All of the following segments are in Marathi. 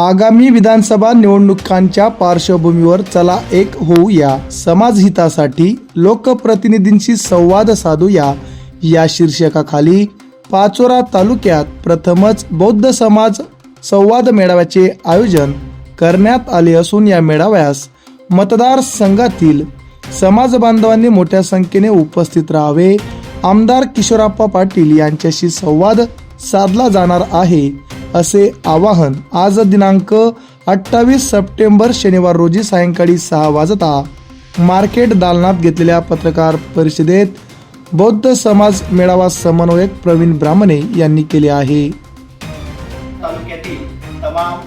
आगामी विधानसभा निवडणुकांच्या पार्श्वभूमीवर चला एक होऊया समाजहितासाठी लोकप्रतिनिधींशी संवाद साधूया या. शीर्षकाखाली पाचोरा तालुक्यात प्रथमच बौद्ध समाज संवाद मेळाव्याचे आयोजन करण्यात आले असून या मेळाव्यास मतदारसंघातील समाज बांधवांनी मोठ्या संख्येने उपस्थित राहावे. आमदार किशोरप्पा पाटील यांच्याशी संवाद साधला जाणार आहे. असे आवाहन आज दिनांक अठ्ठावीस सप्टेंबर शनिवार रोजी सायंकाळी सहा वाजता मार्केट दालनात घेतलेल्या पत्रकार परिषदेत बौद्ध समाज मेळावा समन्वयक प्रवीण ब्राह्मणे यांनी केले आहे. तालुक्यातील तमाम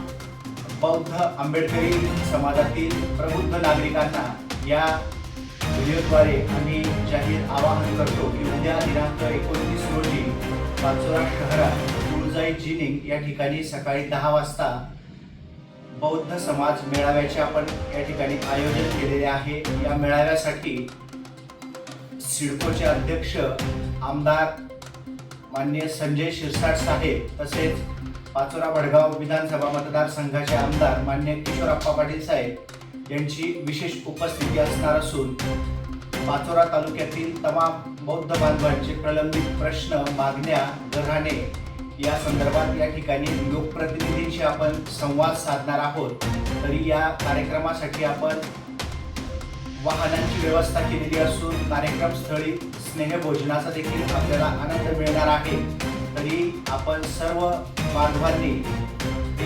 बौद्ध आंबेडकरी समाजातील प्रबुद्ध नागरिकांना या व्हिडिओद्वारे आम्ही जाहीर आवाहन करतो की उद्या दिनांक एकोणतीस रोजी पाचोरा शहरात तुळजाई जिनिंग या ठिकाणी सकाळी दहा वाजता बौद्ध समाज मेळाव्याचे आपण या ठिकाणी आयोजन केलेले आहे. या मेळाव्यासाठी सिडकोचे अध्यक्ष आमदार मान्य संजय शिरसाट साहेब तसेच पाचोरा वडगाव विधानसभा मतदारसंघाचे आमदार मान्य किशोरप्पा पाटील साहेब यांची विशेष उपस्थिती असणार असून पाचोरा तालुक्यातील तमाम बौद्ध बांधवांचे प्रलंबित प्रश्न मागण्या गऱ्हाणे या संदर्भात या ठिकाणी लोकप्रतिनिधींशी आपण संवाद साधणार आहोत. तरी या कार्यक्रमासाठी आपण वाहनांची व्यवस्था केलेली असून कार्यक्रम स्थळी स्नेहभोजनाचा देखील आपल्याला आनंद मिळणार आहे. तरी आपण सर्व बांधवांनी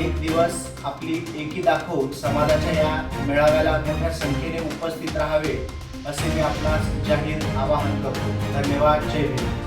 एक दिवस आपली एकी दाखवून समाजाच्या या मेळाव्याला मोठ्या संख्येने उपस्थित राहावे असे मी आपणास जाहीर आवाहन करतो. धन्यवाद. जय भीम